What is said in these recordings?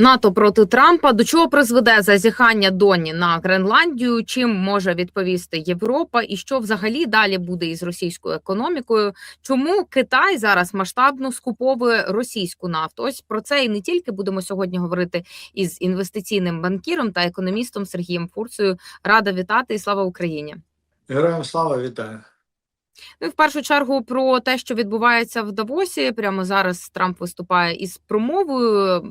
НАТО проти Трампа до чого призведе зазіхання Доні на Гренландію? Чим може відповісти Європа, і що взагалі далі буде із російською економікою? Чому Китай зараз масштабно скуповує російську нафту? Ось про це і не тільки будемо сьогодні говорити із інвестиційним банкіром та економістом Сергієм Фурцею. Рада вітати і слава Україні! Героям слава вітаю. Ну, в першу чергу про те, що відбувається в Давосі. Прямо зараз Трамп виступає із промовою.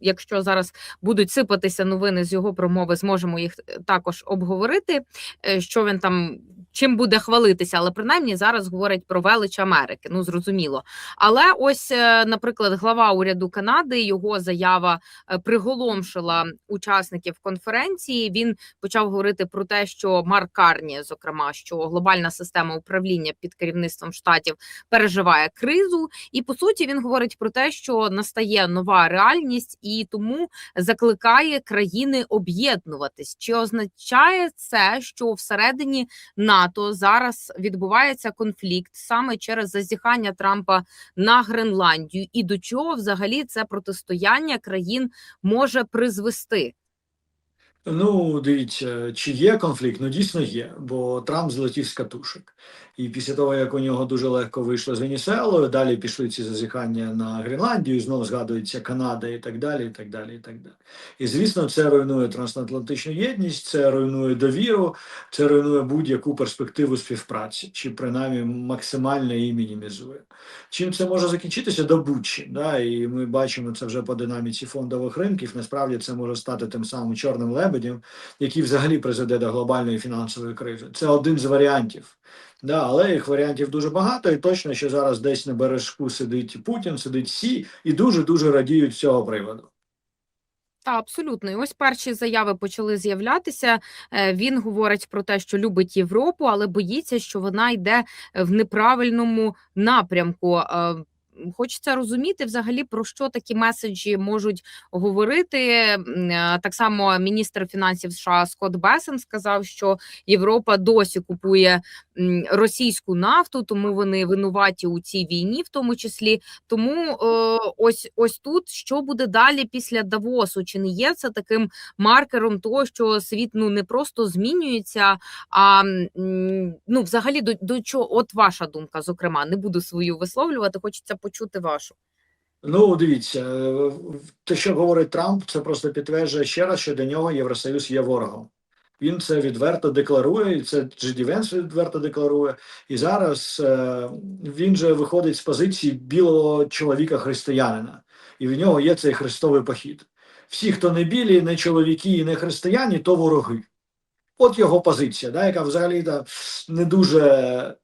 Якщо зараз будуть сипатися новини з його промови, зможемо їх е, також обговорити. е, Що він там чим буде хвалитися, але принаймні зараз говорить про велич Америки. Ну зрозуміло. Але ось, е, наприклад, глава уряду Канади його заява е, приголомшила учасників конференції. Він почав говорити про те, що Марк Карні, зокрема, що глобальна система управління під керівництвом штатів переживає кризу, і по суті він говорить про те, що настає нова реальність, і тому закликає країни об'єднуватись. Чи означає це, що всередині НАТО зараз відбувається конфлікт саме через зазіхання Трампа на Гренландію, і до чого взагалі це протистояння країн може призвести? Ну, дивіться, чи є конфлікт? Ну, дійсно є, бо Трамп злетів з катушок. І після того, як у нього дуже легко вийшло з Венесуелою, далі пішли ці зазіхання на Гренландію, знову згадується Канада і так далі. І так далі, і так далі. І звісно, це руйнує трансатлантичну єдність, це руйнує довіру, це руйнує будь-яку перспективу співпраці, чи принаймні максимально її мінімізує. Чим це може закінчитися? До будь да? І ми бачимо це вже по динаміці фондових ринків. Насправді це може стати тим самим чорним лебедем, який взагалі призведе до глобальної фінансової кризи. Це один з варіантів. Да, але їх варіантів дуже багато, і точно, що зараз десь на бережку сидить Путін, сидить Сі, і дуже дуже радіють цього приводу. Та абсолютно, і ось перші заяви почали з'являтися. Е, Він говорить про те, що любить Європу, але боїться, що вона йде в неправильному напрямку. Хочеться розуміти взагалі про що такі меседжі можуть говорити. Е, Так само міністр фінансів США Скотт Бесен сказав, що Європа досі купує російську нафту, тому вони винуваті у цій війні, в тому числі. Тому е, ось ось тут що буде далі після Давосу? Чи не є це таким маркером того, що світ ну не просто змінюється, а ну взагалі до, до чого? От ваша думка, зокрема, не буду свою висловлювати. Хочеться почути вашу. Ну, дивіться, е, те, що говорить Трамп, це просто підтверджує ще раз, що для нього Євросоюз є ворогом. Він це відверто декларує, і це Джеді Венс відверто декларує. І зараз е, він же виходить з позиції білого чоловіка-християнина, і в нього є цей хрестовий похід. Всі, хто не білі, не чоловіки і не християні, то вороги. От його позиція, да, яка взагалі та, не дуже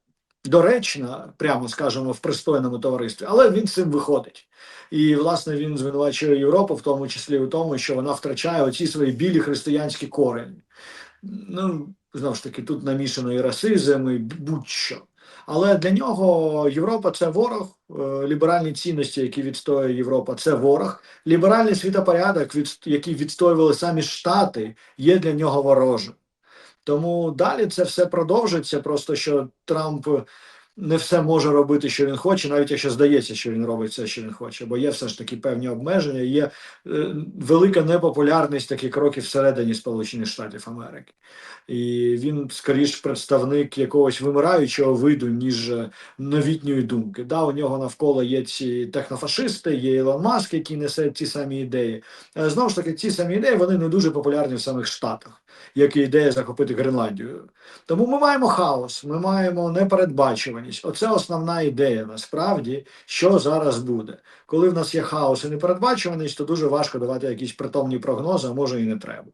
доречна, прямо скажемо, в пристойному товаристві, але він цим виходить. І, власне, він звинувачує Європу, в тому числі у тому, що вона втрачає оці свої білі християнські корені. Ну, знову ж таки, тут намішано і расизм, і будь-що. Але для нього Європа це ворог, е, ліберальні цінності, які відстоює Європа, це ворог. Ліберальний світопорядок, який відстоювали самі Штати, є для нього ворожим. Тому далі це все продовжиться. Просто що Трамп не все може робити, що він хоче, навіть якщо здається, що він робить все, що він хоче, бо є все ж таки певні обмеження, є е, велика непопулярність таких кроків всередині Сполучених Штатів Америки. І він скоріш представник якогось вимираючого виду, ніж е, новітньої думки. Да, у нього навколо є ці технофашисти, є Ілон Маск, який несе ті самі ідеї. Е, Знову ж таки, ці самі ідеї вони не дуже популярні в самих Штатах, як і ідея захопити Гренландію. Тому ми маємо хаос, ми маємо непередбачуваність. Оце основна ідея насправді, що зараз буде. Коли в нас є хаос і непередбачуваність, то дуже важко давати якісь притомні прогнози, а може і не треба.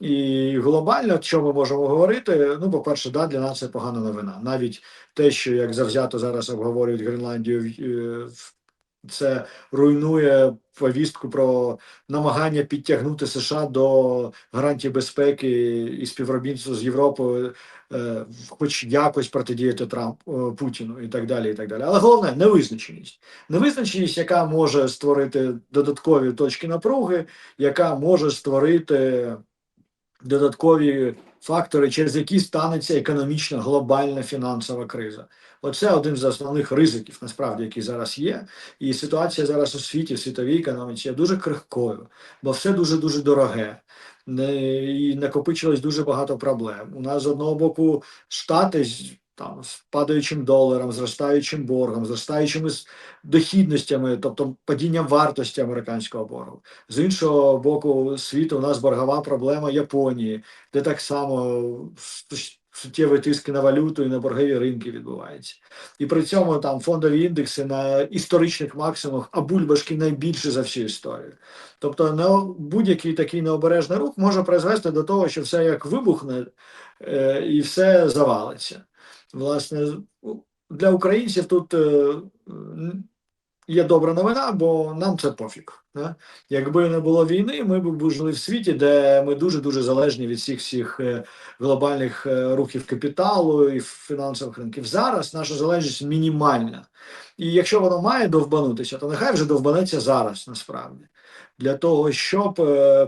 І глобально, що ми можемо говорити? Ну, по-перше, да, для нас це погана новина. Навіть те, що як завзято зараз обговорюють Гренландію, е, це руйнує повістку про намагання підтягнути США до гарантій безпеки і співробітництва з Європою, е, хоч якось протидіяти Трамп е, Путіну і так далі. І так далі. Але головне невизначеність. Невизначеність, яка може створити додаткові точки напруги, яка може створити додаткові фактори, через які станеться економічна глобальна фінансова криза. Оце один з основних ризиків, насправді, які зараз є. І ситуація зараз у світі, в світовій економіці є дуже крихкою, бо все дуже дуже дороге. І накопичилось дуже багато проблем. У нас з одного боку штати там з падаючим доларом, зростаючим боргом, зростаючими дохідностями, тобто падінням вартості американського боргу. З іншого боку світу у нас боргова проблема Японії, де так само суттєві тиски на валюту і на боргові ринки відбуваються. І при цьому там фондові індекси на історичних максимумах, а бульбашки найбільше за всю історію. Тобто будь-який такий необережний рух може призвести до того, що все як вибухне е, і все завалиться. Власне, для українців тут е, є добра новина, бо нам це пофіг. Да? Якби не було війни, ми б жили в світі, де ми дуже дуже залежні від всіх всіх е, глобальних е, рухів капіталу і фінансових ринків. Зараз наша залежність мінімальна. І якщо воно має довбанутися, то нехай вже довбанеться зараз, насправді, для того, щоб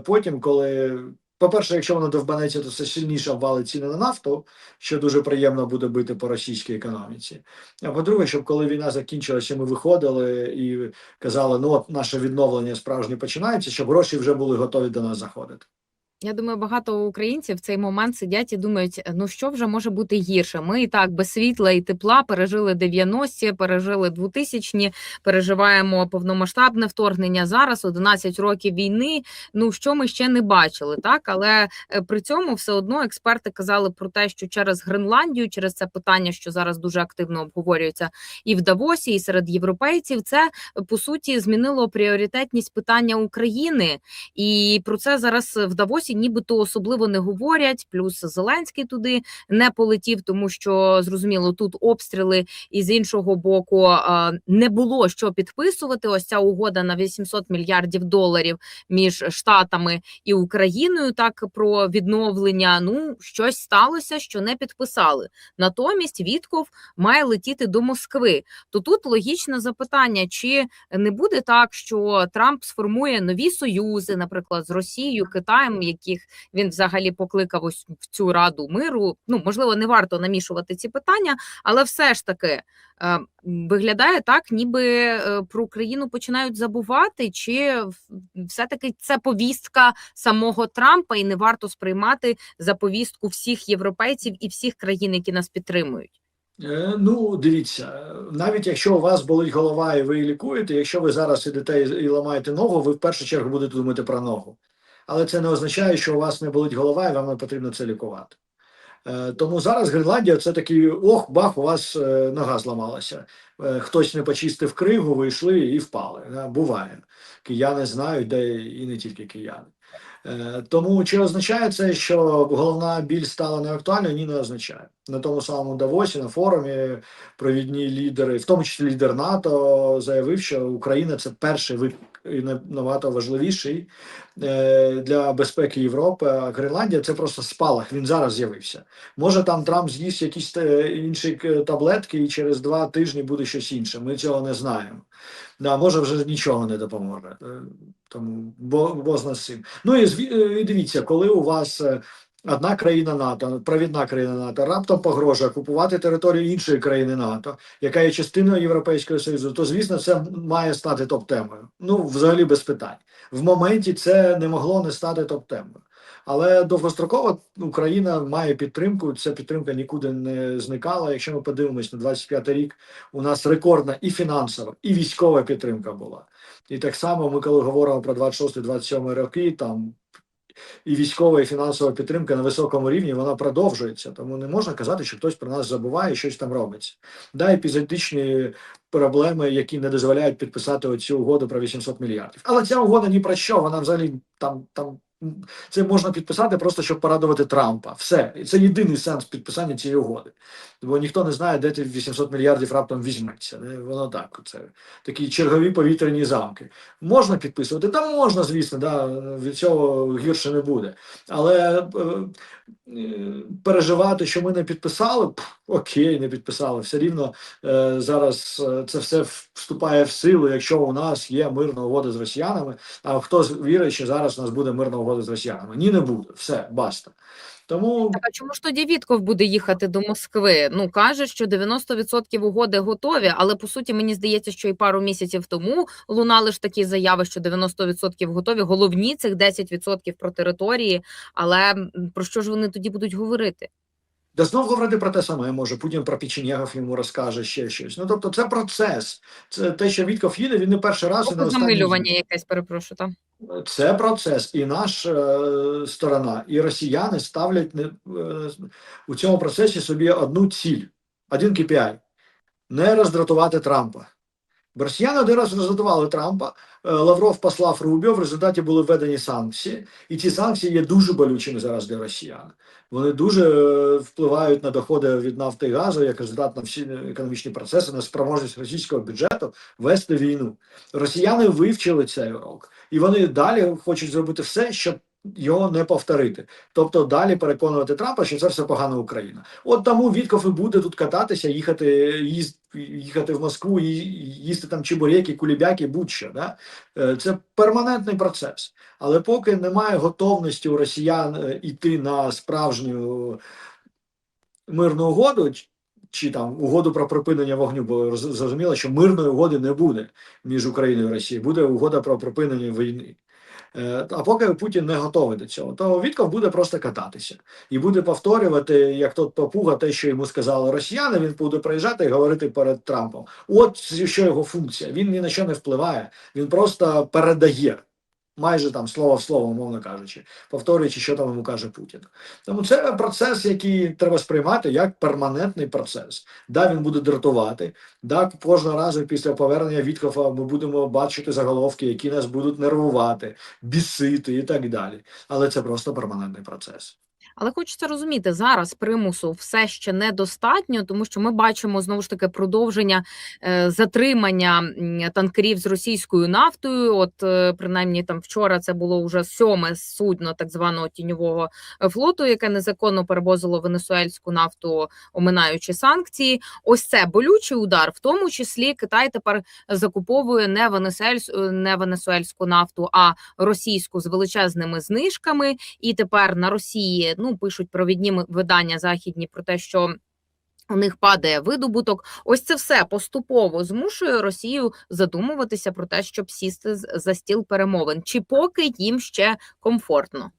потім, коли. По-перше, якщо воно довбанеться, то це сильніше обвалить ціни на нафту, що дуже приємно буде бити по російській економіці. А по-друге, щоб коли війна закінчилася, ми виходили і казали, ну от наше відновлення справжнє починається, щоб гроші вже були готові до нас заходити. Я думаю, багато українців в цей момент сидять і думають: ну що вже може бути гірше? Ми і так без світла і тепла пережили 90-ті, пережили 2000-ні, переживаємо повномасштабне вторгнення. Зараз 11 років війни. Ну що ми ще не бачили, так але е, при цьому все одно експерти казали про те, що через Гренландію, через це питання, що зараз дуже активно обговорюється і в Давосі, і серед європейців, це е, по суті змінило пріоритетність питання України. І про це зараз в Давосі нібито особливо не говорять. Плюс Зеленський туди не полетів, тому що зрозуміло, тут обстріли, і з іншого боку не було що підписувати. Ось ця угода на 800 мільярдів доларів між Штатами і Україною. Так про відновлення. Ну щось сталося, що не підписали. Натомість Вітков має летіти до Москви. То тут логічне запитання: чи не буде так, що Трамп сформує нові союзи, наприклад, з Росією, Китаєм, яких він взагалі покликав ось в цю раду миру. Ну можливо, не варто намішувати ці питання, але все ж таки е, виглядає так, ніби е, про Україну починають забувати, чи все таки це повістка самого Трампа, і не варто сприймати за повістку всіх європейців і всіх країн, які нас підтримують. Е, Ну, дивіться, навіть якщо у вас болить голова і ви її лікуєте, якщо ви зараз ідете і і ламаєте ногу, ви в першу чергу будете думати про ногу. Але це не означає, що у вас не болить голова і вам не потрібно це лікувати. Е, Тому зараз Гренландія це такий ох, бах, у вас е, нога зламалася. Е, Хтось не почистив кригу, вийшли і впали. Буває. Кияни знають, де і не тільки кияни. Е, Тому чи означає це, що головна біль стала неактуальною? Ні, не означає. На тому самому Давосі, на форумі провідні лідери, в тому числі лідер НАТО, заявив, що Україна це перший виклик і набагато важливіший е, для безпеки Європи. А Гренландія це просто спалах. Він зараз з'явився. Може там Трамп з'їсть якісь е, інші таблетки, і через два тижні буде щось інше. Ми цього не знаємо. Да, може вже нічого не допоможе. Е, Тому бо, бо з цим. Ну і, е, дивіться, коли у вас е, одна країна НАТО, провідна країна НАТО, раптом погрожує окупувати територію іншої країни НАТО, яка є частиною Європейського Союзу, то звісно це має стати топ-темою. Ну, взагалі без питань. В моменті це не могло не стати топ-темою. Але довгостроково Україна має підтримку. Ця підтримка нікуди не зникала. Якщо ми подивимось на 25 рік, у нас рекордна і фінансова, і військова підтримка була. І так само ми, коли говоримо про 26-27 роки, там і військова, і фінансова підтримка на високому рівні вона продовжується. Тому не можна казати, що хтось про нас забуває, і щось там робиться. Да, епізодичні проблеми, які не дозволяють підписати оцю угоду про 800 мільярдів. Але ця угода ні про що. Вона взагалі там там. Це можна підписати просто щоб порадувати Трампа. Все, І це єдиний сенс підписання цієї угоди. Бо ніхто не знає, де ті 800 мільярдів раптом візьметься. Воно так. Це такі чергові повітряні замки. Можна підписувати? Та можна, звісно, да, від цього гірше не буде. Але е, е, переживати, що ми не підписали, пф, окей, не підписали. Все рівно е, зараз е, це все в- вступає в силу, якщо у нас є мирна угода з росіянами. А хто вірить, що зараз у нас буде мирна угода з росіянами? Ні, не буде. Все, баста. Тому Так, а чому ж тоді Вітков буде їхати до Москви? Ну каже, що 90% угоди готові, але по суті мені здається, що і пару місяців тому лунали ж такі заяви, що 90% готові. Головні цих 10% про території. Але про що ж вони тоді будуть говорити? Да знов говорити про те саме, може Путін про печенегов йому розкаже ще щось. Ну тобто, це процес. Це те, що Вітков їде, він не перший раз і не останній. замилювання якесь, перепрошую, там. Це процес, і наша е, сторона, і росіяни ставлять не, е, у цьому процесі собі одну ціль, один KPI – не роздратувати Трампа. Росіяни один раз роздратували Трампа. е, Лавров послав Рубіо, в результаті були введені санкції, і ці санкції є дуже болючими зараз для росіян. Вони дуже е, впливають на доходи від нафти і газу, як результат на всі економічні процеси, на спроможність російського бюджету вести війну. Росіяни вивчили цей урок, і вони далі хочуть зробити все, щоб його не повторити. Тобто далі переконувати Трампа, що це все погана Україна. От тому Вітков і буде тут кататися, їхати, їхати в Москву, і їсти там чебуреки, кулібяки, будь-що. Да? Е, Це перманентний процес. Але поки немає готовності у росіян е, іти на справжню мирну угоду. Чи там угоду про припинення вогню, бо зрозуміло, що мирної угоди не буде між Україною і Росією, буде угода про припинення війни. Е, А поки Путін не готовий до цього, то Вітков буде просто кататися і буде повторювати, як тот папуга, те, що йому сказали росіяни. Він буде приїжджати і говорити перед Трампом. От що його функція. Він ні на що не впливає, він просто передає. Майже там слово в слово, умовно кажучи, повторюючи, що там йому каже Путін. Тому це процес, який треба сприймати як перманентний процес. Да, він буде дратувати. Да, кожного разу після повернення Віткофа ми будемо бачити заголовки, які нас будуть нервувати, бісити і так далі. Але це просто перманентний процес. Але хочеться розуміти, зараз примусу все ще недостатньо, тому що ми бачимо знову ж таки продовження е, затримання танкерів з російською нафтою. От е, принаймні там вчора це було вже сьоме судно так званого тіньового е, флоту, яке незаконно перевозило венесуельську нафту, оминаючи санкції. Ось це болючий удар, в тому числі Китай тепер закуповує не венесуельс, е, не венесуельську нафту, а російську з величезними знижками. І тепер на Росії ну пишуть провідні видання західні про те, що. У них падає видобуток. Ось це все поступово змушує Росію задумуватися про те, щоб сісти за стіл перемовин, чи поки їм ще комфортно.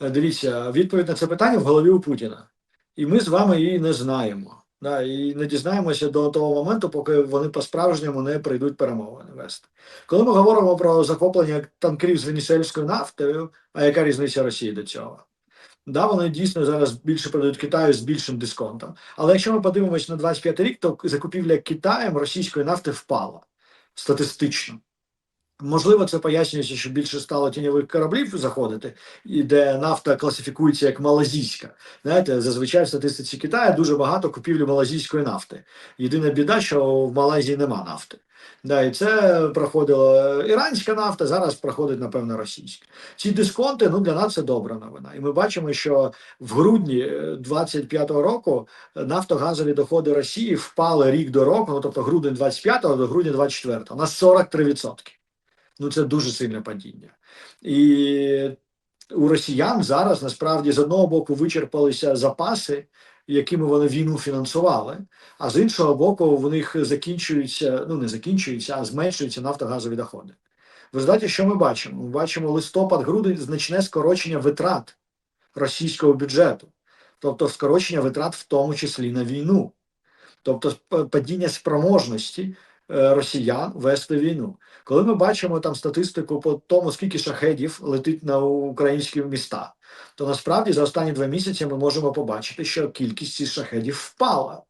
Е, Дивіться, відповідь на це питання в голові у Путіна. І ми з вами її не знаємо. Да, і не дізнаємося до того моменту, поки вони по-справжньому не прийдуть перемовини вести. Коли ми говоримо про захоплення танкерів з венесуельською нафтою, а яка різниця Росії до цього? Да, вони дійсно зараз більше продають Китаю з більшим дисконтом. Але якщо ми подивимося на 25 рік, то закупівля Китаєм російської нафти впала статистично. Можливо, це пояснюється, що більше стало тіньових кораблів заходити, і де нафта класифікується як малазійська. Знаєте, зазвичай в статистиці Китаю дуже багато купівлі малазійської нафти. Єдина біда, що в Малайзії нема нафти. Да, і це проходила іранська нафта, зараз проходить, напевно, російська. Ці дисконти ну, для нас це добра новина. І ми бачимо, що в грудні 25-го року нафтогазові доходи Росії впали рік до року, ну тобто грудень 25-го до грудня 24-го, на 43%. Ну це дуже сильне падіння. І у росіян зараз насправді з одного боку вичерпалися запаси, якими вони війну фінансували, а з іншого боку, в них закінчуються, ну не закінчуються, а зменшуються нафтогазові доходи. В результаті, що ми бачимо? Ми бачимо листопад-грудень значне скорочення витрат російського бюджету, тобто скорочення витрат в тому числі на війну, тобто падіння спроможності е, росіян вести війну. Коли ми бачимо там статистику по тому, скільки шахедів летить на українські міста, то насправді за останні два місяці ми можемо побачити, що кількість цих шахедів впала.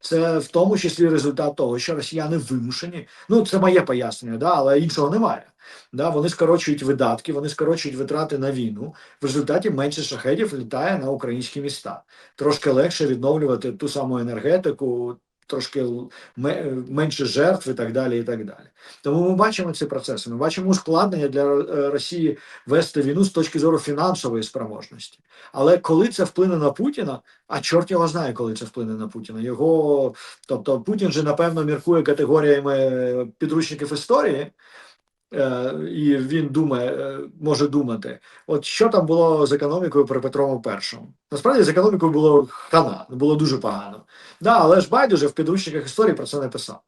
Це в тому числі результат того, що росіяни вимушені. Ну, це моє пояснення, да, але іншого немає. Да, вони скорочують видатки, вони скорочують витрати на війну. В результаті менше шахедів літає на українські міста. Трошки легше відновлювати ту саму енергетику, трошки менше жертв і так далі. і так далі. Тому ми бачимо ці процеси. Ми бачимо ускладнення для е, Росії вести війну з точки зору фінансової спроможності. Але коли це вплине на Путіна, а чорт його знає, коли це вплине на Путіна. Його, тобто Путін же напевно міркує категоріями підручників історії. Е, і він думає, е, може думати, от що там було з економікою при Петрову першому. Насправді з економікою було хана, було дуже погано. Да, але ж байдуже в підручниках історії про це не писав.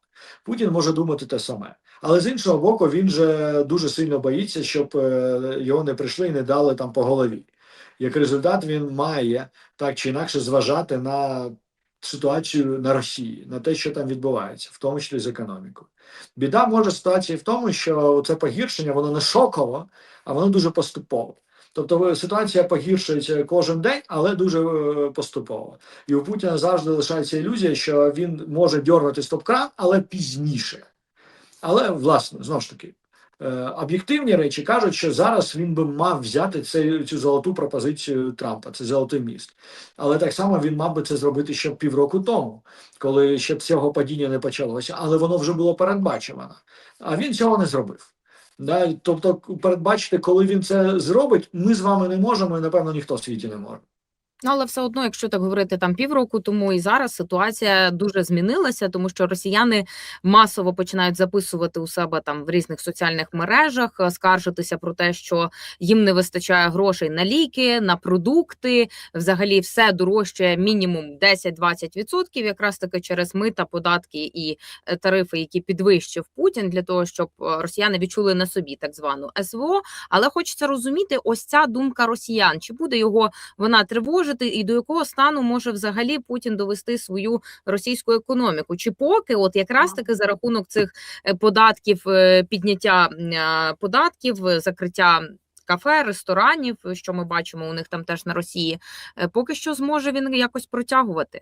Путін може думати те саме. Але з іншого боку, він же дуже сильно боїться, щоб е, його не прийшли і не дали там по голові. Як результат, він має так чи інакше зважати на ситуацію на Росії, на те, що там відбувається, в тому числі з економікою. Біда може ситуації в тому, що це погіршення, воно не шоково, а воно дуже поступово. Тобто ситуація погіршується кожен день, але дуже е, поступово. І у Путіна завжди лишається ілюзія, що він може дьорнути стоп-кран, але пізніше. Але, власне, знову ж таки, е, об'єктивні речі кажуть, що зараз він би мав взяти цей, цю золоту пропозицію Трампа, це золотий міст. Але так само він мав би це зробити ще півроку тому, коли ще б цього падіння не почалося, але воно вже було передбачено. А він цього не зробив. Да? Тобто, передбачити, коли він це зробить, ми з вами не можемо, і напевно ніхто в світі не може. Ну, але все одно, якщо так говорити там півроку тому і зараз ситуація дуже змінилася, тому що росіяни масово починають записувати у себе там в різних соціальних мережах, е, скаржитися про те, що їм не вистачає грошей на ліки, на продукти. Взагалі, все дорожче мінімум 10-20%, якраз таки через мита, податки і е, тарифи, які підвищив Путін, для того, щоб е, росіяни відчули на собі так звану СВО. Але хочеться розуміти, ось ця думка росіян, чи буде його вона тривожити, і до якого стану може взагалі Путін довести свою російську економіку? Чи поки, от якраз таки за рахунок цих е, податків, е, підняття е, податків, закриття. Кафе, ресторанів, що ми бачимо у них там теж на Росії, поки що зможе він якось протягувати.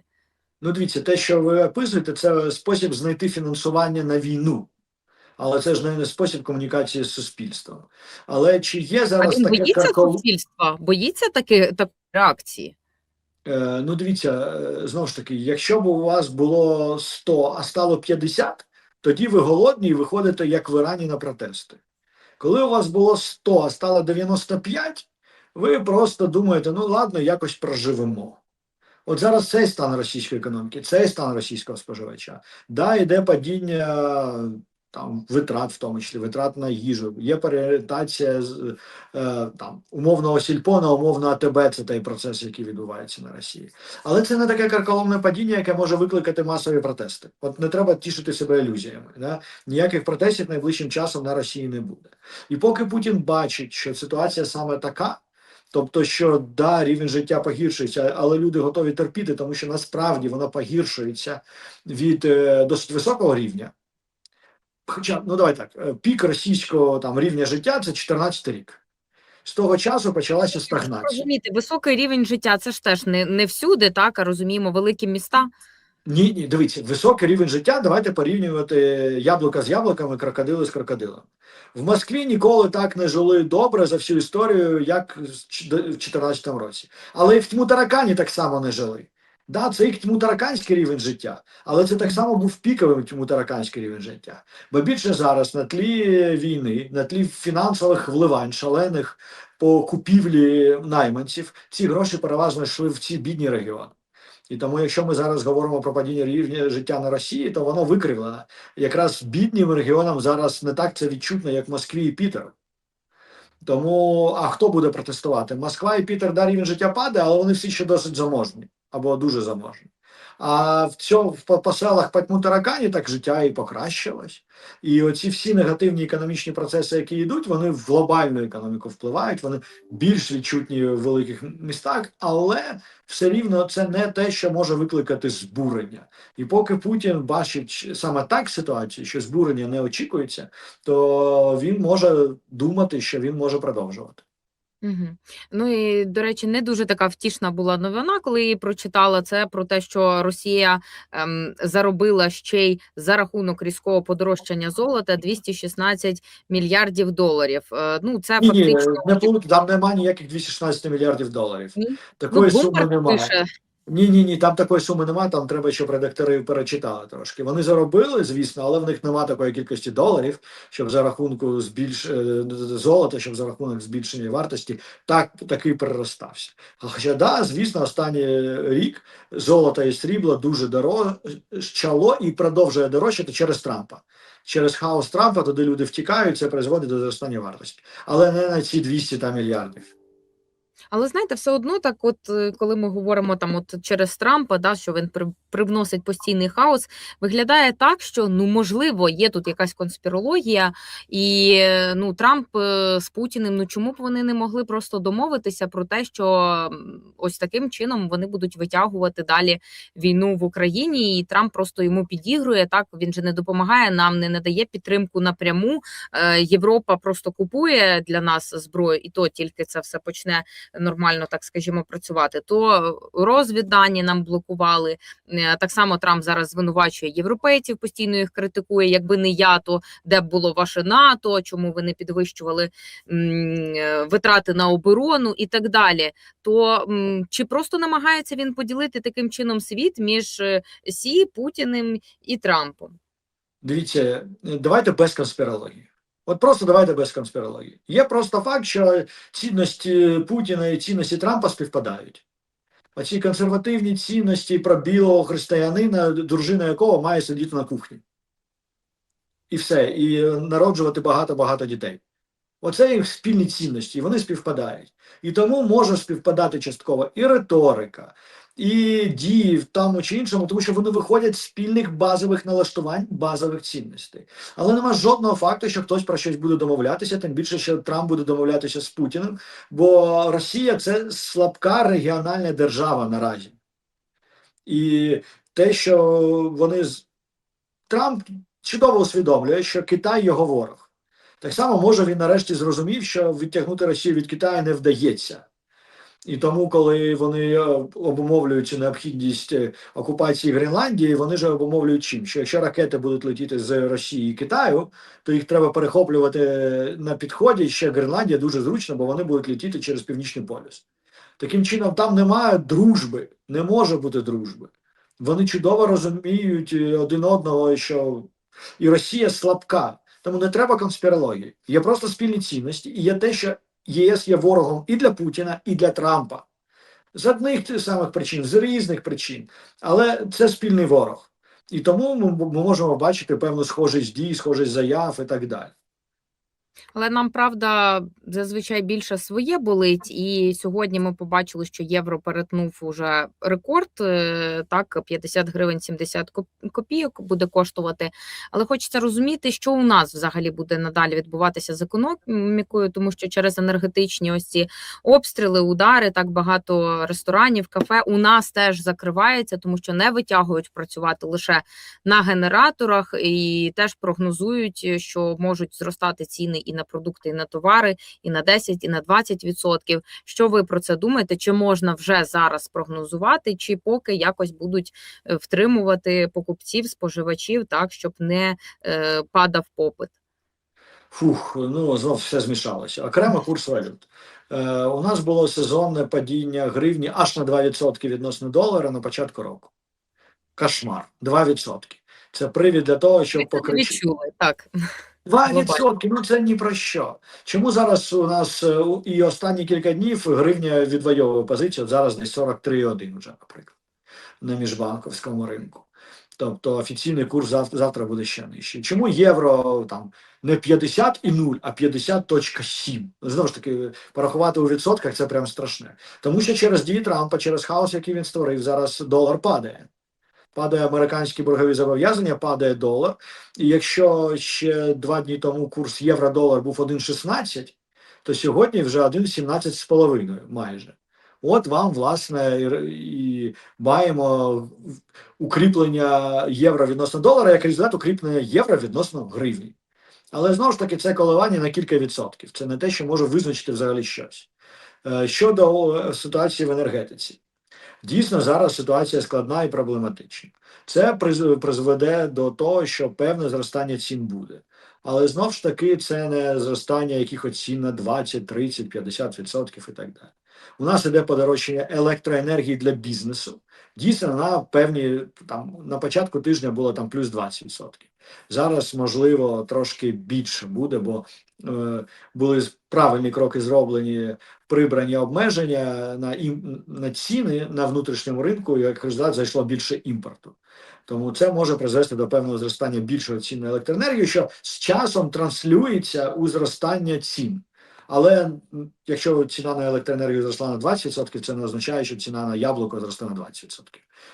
Ну, дивіться, те, що ви описуєте, це спосіб знайти фінансування на війну. Але це ж не спосіб комунікації з суспільством. Але чи є А зараз він таке боїться каркол... суспільства, боїться таки такої реакції. Е, ну, дивіться, е, знову ж таки, якщо б у вас було 100, а стало 50, тоді ви голодні і виходите, як в Ірані на протести. Коли у вас було 100, а стало 95, ви просто думаєте, ну ладно, якось проживемо. От зараз цей стан російської економіки, цей стан російського споживача. Да, йде падіння там витрат, в тому числі витрат на їжу. Є переорієнтація з е, там умовного сільпо на умовно АТБ. Це той процес, який відбувається на Росії. Але це не таке карколомне падіння, яке може викликати масові протести. От не треба тішити себе ілюзіями. Да? Ніяких протестів найближчим часом на Росії не буде. І поки Путін бачить, що ситуація саме така. Тобто, що да, рівень життя погіршується, але люди готові терпіти, тому що насправді воно погіршується від е, досить високого рівня. Хоча, ну давай так, е, пік російського там рівня життя це 14 рік. З того часу почалася стагнація. Розумієте, високий рівень життя це ж теж не, не всюди, так а розуміємо, великі міста. Ні, ні, дивіться, високий рівень життя. Давайте порівнювати яблука з яблуками, крокодили з крокодилами. В Москві ніколи так не жили добре за всю історію, як в в 2014 році. Але і в Тмутаракані так само не жили. Да, це і тмутараканський рівень життя, але це так само був піковий тмутараканський рівень життя. Бо більше зараз на тлі війни, на тлі фінансових вливань, шалених по купівлі найманців, ці гроші переважно йшли в ці бідні регіони. І тому, якщо ми зараз говоримо про падіння рівня життя на Росії, то воно викривлене. Якраз біднім регіонам зараз не так це відчутно, як Москві і Пітер. Тому, а хто буде протестувати? Москва і Пітер, да, рівень життя падає, але вони всі ще досить заможні або дуже заможні. А в цьому в по- селах Патмутаракані так життя і покращилось. І оці всі негативні економічні процеси, які йдуть, вони в глобальну економіку впливають, вони більш відчутні в великих містах, але все рівно це не те, що може викликати збурення. І поки Путін бачить саме так ситуацію, що збурення не очікується, то він може думати, що він може продовжувати. Угу. Ну і до речі, не дуже така втішна була новина, коли її прочитала. Це про те, що Росія ем, заробила ще й за рахунок різкого подорожчання золота 216 мільярдів доларів. Е, ну це Ні, ні, фактично не було там немає ніяких 216 мільярдів доларів. Ні? Такої ну, суми немає. пише. Ні, ні, ні, там такої суми немає, там треба, щоб редактори перечитали трошки. Вони заробили, звісно, але в них немає такої кількості доларів, щоб за рахунку збільш... е, золота, щоб за рахунок збільшення вартості так таки переростався. Хоча, да, звісно, останній рік золото і срібло дуже дорожчало і продовжує дорожчати через Трампа. Через хаос Трампа, туди люди втікають, це призводить до зростання вартості. Але не на ці 200 там, мільярдів. Але знаєте, все одно так, от е, коли ми говоримо там, от через Трампа, да, що він при, привносить постійний хаос, виглядає так, що ну можливо є тут якась конспірологія, і е, ну Трамп е, з Путіним. Ну чому б вони не могли просто домовитися про те, що ось таким чином вони будуть витягувати далі війну в Україні, і Трамп просто йому підігрує. Так він же не допомагає нам, не надає підтримку напряму. Європа просто купує для нас зброю, і то тільки це все почне нормально, так скажімо, працювати. То розвіддані нам блокували. Е, Так само Трамп зараз звинувачує європейців, постійно їх критикує. Якби не я, то де б було ваше НАТО? Чому ви не підвищували е, витрати на оборону і так далі? То чи просто намагається він поділити таким чином світ між е, Сі, Путіним і Трампом? Дивіться, давайте без конспірології. От просто давайте без конспірології. Є просто факт, що цінності Путіна і цінності Трампа співпадають. Оці консервативні цінності про білого християнина, дружина якого має сидіти на кухні. І все, і народжувати багато-багато дітей. Оце їх спільні цінності, і вони співпадають. І тому може співпадати частково і риторика, і дії в тому чи іншому, тому що вони виходять з спільних базових налаштувань, базових цінностей. Але нема жодного факту, що хтось про щось буде домовлятися, тим більше, що Трамп буде домовлятися з Путіним, бо Росія це слабка регіональна держава наразі. І те, що вони з Трамп чудово усвідомлює, що Китай його ворог. Так само може він нарешті зрозумів, що відтягнути Росію від Китаю не вдається. І тому, коли вони е, обумовлюють необхідність е, окупації Гренландії, вони ж обумовлюють чим? Що якщо ракети будуть летіти з Росії і Китаю, то їх треба перехоплювати на підході. Ще Гренландія дуже зручно, бо вони будуть летіти через північний полюс. Таким чином, там немає дружби, не може бути дружби. Вони чудово розуміють е, один одного, що і Росія слабка. Тому не треба конспірології. Є просто спільні цінності, і є те, що ЄС є ворогом і для Путіна, і для Трампа. З одних тих самих причин, з різних причин. Але це спільний ворог. І тому ми, можемо бачити певну схожість дій, схожість заяв і так далі. Але нам правда зазвичай більше своє болить, і сьогодні ми побачили, що євро перетнув уже рекорд. е, Так, 50 гривень 70 копійок буде коштувати. Але хочеться розуміти, що у нас взагалі буде надалі відбуватися з економікою, тому що через енергетичні ось ці обстріли, удари, так багато ресторанів, кафе у нас теж закривається, тому що не витягують працювати лише на генераторах, і теж прогнозують, що можуть зростати ціни і на продукти, і на товари, і на 10, і на 20 відсотків. Що ви про це думаєте? Чи можна вже зараз прогнозувати, чи поки якось будуть е, втримувати покупців, споживачів, так щоб не е, падав попит? Фух, ну знов все змішалося. Окремо курс валют. Е, у нас було сезонне падіння гривні аж на 2% відносно долара на початку року. Кошмар. 2%. Це привід для того, щоб покрити. так. Два відсотки, ну це ні про що. Чому зараз у нас е, і останні кілька днів гривня відвоює позицію, зараз десь 43,1 вже, наприклад, на міжбанковському ринку. Тобто офіційний курс завтра, буде ще нижчий. Чому євро там не 50 і 0, а 50.7? Знову ж таки, порахувати у відсотках це прям страшне. Тому що через дії Трампа, через хаос, який він створив, зараз долар падає. Падає американські боргові зобов'язання, падає долар. І якщо ще два дні тому курс євро-долар був 1,16, то сьогодні вже 1,17,5 майже. От вам, власне, і маємо укріплення євро відносно долара, як результат укріплення євро відносно гривні. Але знову ж таки, це коливання на кілька відсотків. Це не те, що може визначити взагалі щось. Е, Щодо е, ситуації в енергетиці. Дійсно, зараз ситуація складна і проблематична. Це призведе до того, що певне зростання цін буде. Але знову ж таки, це не зростання якихось цін на 20, 30, 50 відсотків і так далі. У нас іде подорожчання електроенергії для бізнесу. Дійсно, на певні там на початку тижня було там плюс 20%. Зараз, можливо, трошки більше буде, бо е, були правильні кроки зроблені прибрані обмеження на ім, на ціни на внутрішньому ринку, як результат зайшло більше імпорту. Тому це може призвести до певного зростання більшого цін на електроенергію, що з часом транслюється у зростання цін. Але якщо ціна на електроенергію зросла на 20%, це не означає, що ціна на яблуко зросте на 20%.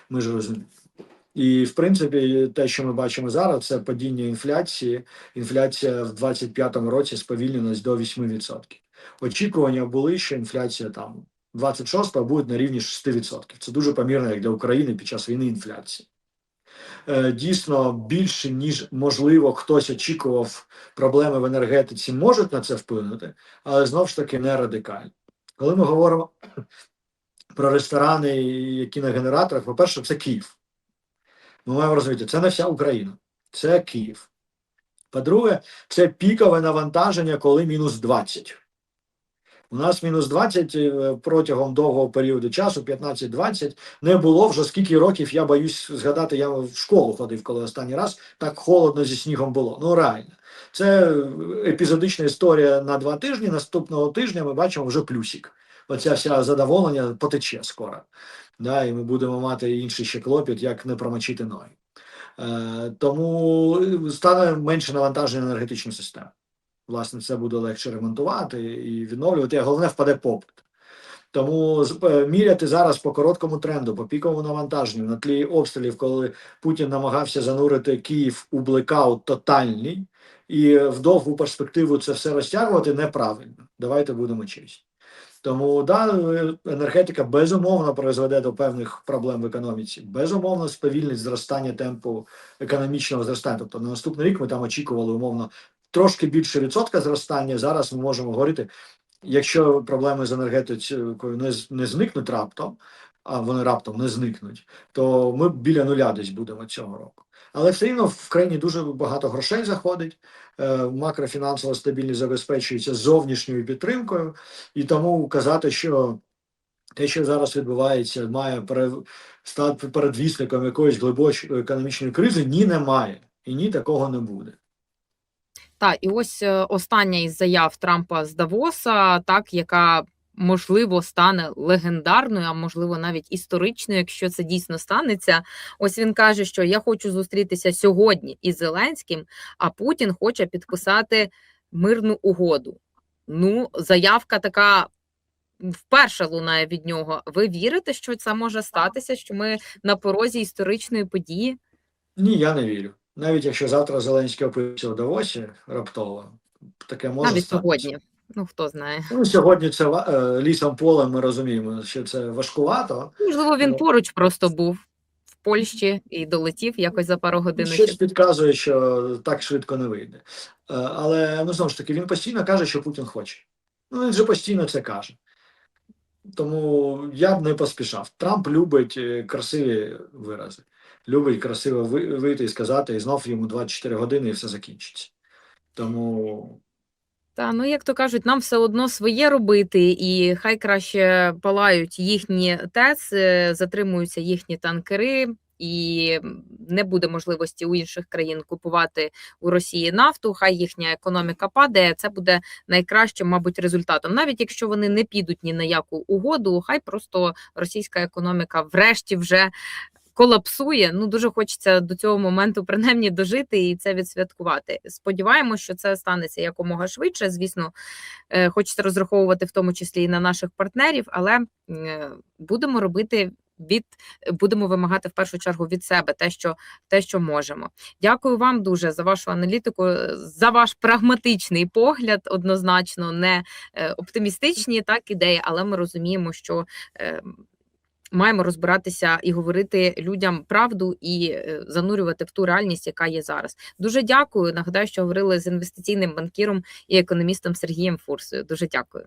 Ми ж розуміємо. І в принципі, те, що ми бачимо зараз, це падіння інфляції. Інфляція в 2025 році сповільнилась до 8%. Очікування були, що інфляція там 26 буде на рівні 6%. Це дуже помірно як для України під час війни інфляції. Е, Дійсно, більше ніж можливо хтось очікував, проблеми в енергетиці можуть на це вплинути, але знову ж таки не радикально. Коли ми говоримо про ресторани, які на генераторах, по-перше, це Київ. Ми маємо розуміти, це не вся Україна, це Київ. По-друге, це пікове навантаження, коли мінус 20. У нас мінус 20 е, протягом довгого періоду часу, 15-20, не було вже скільки років, я боюсь згадати, я в школу ходив, коли останній раз так холодно зі снігом було. Ну реально. Це епізодична історія на два тижні. Наступного тижня ми бачимо вже плюсик. Оця вся задоволення потече скоро. Да, і ми будемо мати інший ще клопіт, як не промочити ноги. Е, тому стане менше навантаження на енергетичну систему. Власне, це буде легше ремонтувати і відновлювати, а головне впаде попит. Тому е, міряти зараз по короткому тренду, по піковому навантаженню на тлі обстрілів, коли Путін намагався занурити Київ у блекаут тотальний, і в довгу перспективу це все розтягувати неправильно. Давайте будемо чесні. Тому да, енергетика безумовно призведе до певних проблем в економіці, безумовно сповільнить зростання темпу економічного зростання. Тобто на наступний рік ми там очікували умовно трошки більше відсотка зростання. Зараз ми можемо говорити, якщо проблеми з енергетикою не, не зникнуть раптом, а вони раптом не зникнуть, то ми біля нуля десь будемо цього року. Але все рівно в країні дуже багато грошей заходить, е, макрофінансова стабільність забезпечується зовнішньою підтримкою, і тому казати, що те, що зараз відбувається, має стати передвісником якоїсь глибокої економічної кризи, ні, немає. І ні, такого не буде. Так, і ось е, остання із заяв Трампа з Давоса, так яка можливо стане легендарною, а можливо навіть історичною, якщо це дійсно станеться. Ось він каже, що я хочу зустрітися сьогодні із Зеленським, а Путін хоче підписати мирну угоду. Ну, заявка така. Вперше лунає від нього. Ви вірите, що це може статися? Що ми на порозі історичної події? Ні, я не вірю. Навіть якщо завтра Зеленський опиниться в Давосі раптово, таке може Навіть статися. сьогодні. Ну хто знає. Ну, сьогодні це е, лісом полем. Ми розуміємо, що це важкувато. Можливо, він Ну. поруч просто був в Польщі і долетів якось за пару годин. Щось підказує, що так швидко не вийде. Е, Але ну знову ж таки, він постійно каже, що Путін хоче. Ну він же постійно це каже. Тому я б не поспішав. Трамп любить е, красиві вирази, любить красиво вийти і сказати, і знов йому 24 години і все закінчиться. Тому Та ну як то кажуть, нам все одно своє робити, і хай краще палають їхні ТЕЦ, е, затримуються їхні танкери. І не буде можливості у інших країн купувати у Росії нафту. Хай їхня економіка падає. Це буде найкращим, мабуть, результатом. Навіть якщо вони не підуть ні на яку угоду, хай просто російська економіка врешті вже колапсує. Ну дуже хочеться до цього моменту принаймні дожити і це відсвяткувати. Сподіваємося, що це станеться якомога швидше. Звісно, е, хочеться розраховувати в тому числі і на наших партнерів, але е, будемо робити. Від будемо вимагати в першу чергу від себе те, що те, що можемо. Дякую вам дуже за вашу аналітику, за ваш прагматичний погляд. Однозначно не е, оптимістичні так ідеї, але ми розуміємо, що маємо розбиратися і говорити людям правду і е, занурювати в ту реальність, яка є зараз. Дуже дякую. Нагадаю, що говорили з інвестиційним банкіром і економістом Сергієм Фурсою. Дуже дякую.